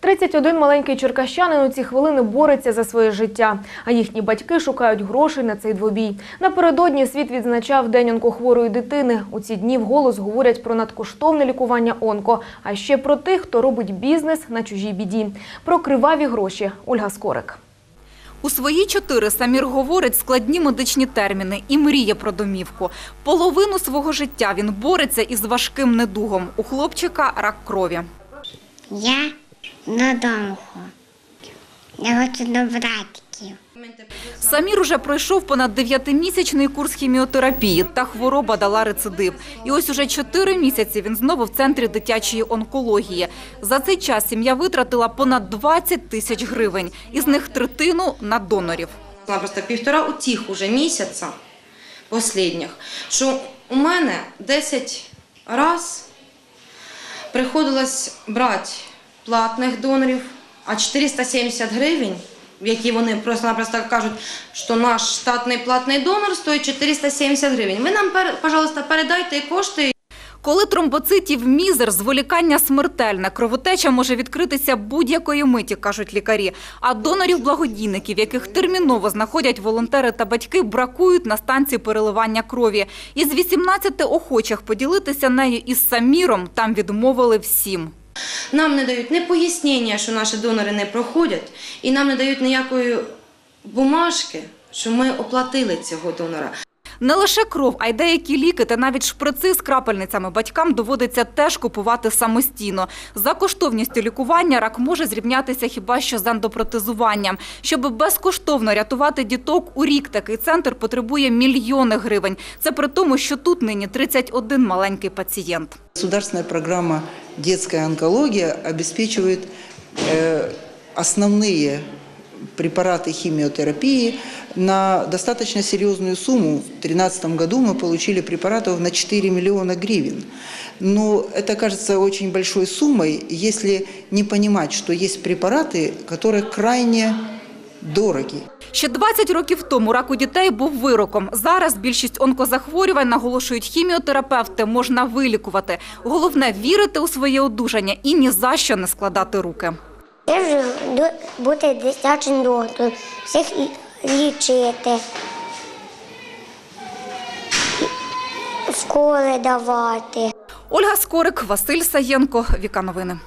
31 маленький черкащанин у ці хвилини бореться за своє життя, а їхні батьки шукають грошей на цей двобій. Напередодні світ відзначав День онкохворої дитини. У ці дні вголос говорять про надкоштовне лікування онко, а ще про тих, хто робить бізнес на чужій біді. Про криваві гроші. Ольга Скорик. У свої чотири Самір говорить складні медичні терміни і мріє про домівку. Половину свого життя він бореться із важким недугом. У хлопчика рак крові. Я додому. Я хочу до братиків. Самір уже пройшов понад дев'ятимісячний курс хіміотерапії, та хвороба дала рецидив. І ось уже чотири місяці він знову в центрі дитячої онкології. За цей час сім'я витратила понад 20 тисяч гривень, із них третину на донорів. Просто півтора у тих уже місяця останніх, що у мене 10 раз приходилось брати платних донорів, а 470 гривень, в які вони просто-напросто кажуть, що наш штатний платний донор стоїть 470 гривень. Ви нам, пожалуйста, передайте кошти, Коли тромбоцитів мізер, зволікання смертельне, кровотеча може відкритися будь-якої миті, кажуть лікарі. А донорів-благодійників, яких терміново знаходять волонтери та батьки, бракують на станції переливання крові. Із 18 охочих поділитися нею із Саміром там відмовили всім. Нам не дають ні пояснення, що наші донори не проходять, і нам не дають ніякої бумажки, що ми оплатили цього донора. Не лише кров, а й деякі ліки та навіть шприци з крапельницями батькам доводиться теж купувати самостійно. За коштовністю лікування рак може зрівнятися хіба що з ендопротезуванням. Щоб безкоштовно рятувати діток, у рік такий центр потребує мільйони гривень. Це при тому, що тут нині 31 маленький пацієнт. Государственная программа «Детская онкология» обеспечивает э, основные препараты химиотерапии на достаточно серьезную сумму. В 2013 году мы получили препаратов на 4 миллиона гривен. Но это кажется очень большой суммой, если не понимать, что есть препараты, которые крайне дороги. Ще 20 років тому рак у дітей був вироком. Зараз більшість онкозахворювань, наголошують хіміотерапевти, можна вилікувати. Головне – вірити у своє одужання і ні за що не складати руки. До- бути дитячим доктором, всіх лічити, школи давати. Ольга Скорик, Василь Саєнко, Віка Новини.